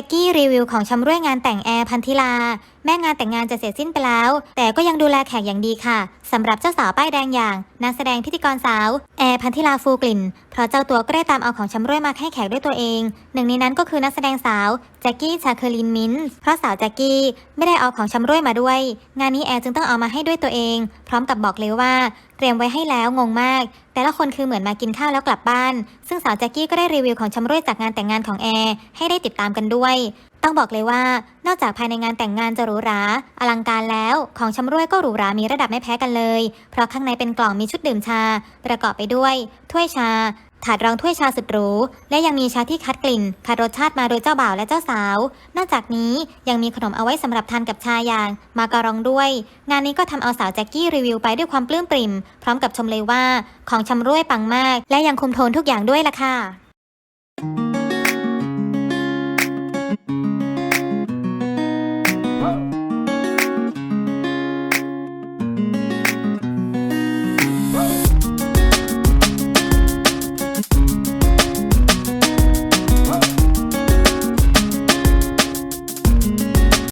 จ็กกี้รีวิวของชำร่วยงานแต่งแอร์พันธิลา แม่งานแต่งงานจะเสร็จสิ้นไปแล้ว แต่ก็ยังดูแลแขกอย่างดีค่ะสำหรับเจ้าสาวป้ายแดงอย่างนักแสดงพิธีกรสาวแอร์พันธิลาฟูกลิ่น เพราะเจ้าตัวก็ได้ตามเอาของชำร่วยมาให้แขกด้วยตัวเอง หนึ่งในนั้นก็คือนักแสดงสาวแจ็กกี้ชาเคอรินมินท์เพราะสาวแจ็กกี้ไม่ได้เอาของชำร่วยมาด้วย งานนี้แอร์จึงต้องเอามาให้ด้วยตัวเอง พร้อมกับบอกเลยว่า เตรียมไว้ให้แล้วงงมาก แต่ละคนคือเหมือนมากินข้าวแล้วกลับบ้าน ซึ่งสาวแจ็กกี้ก็ได้รีวิวของชำร่วยจากงานแต่งงานของแอร์ให้ได้ติดตามกันด้วยต้องบอกเลยว่า นอกจากภายในงานแต่งงานจะหรูหราอลังการแล้ว ของชำร่วยก็หรูหรามีระดับไม่แพ้กันเลย เพราะข้างในเป็นกล่องมีชุดดื่มชา ประกอบไปด้วย ถ้วยชา ถาดรองถ้วยชาสุดหรู และยังมีชาที่คัดกลิ่นคัดรสชาติมาโดยเจ้าบ่าวและเจ้าสาว นอกจากนี้ยังมีขนมเอาไว้สำหรับทานกับชาอย่าง มาการองด้วย งานนี้ก็ทำเอาสาวแจ็กกี้รีวิวไปด้วยความปลื้มปริ่ม พร้อมกับชมเลยว่า ของชำร่วยปังมาก และยังคุมโทนทุกอย่างด้วยล่ะค่ะ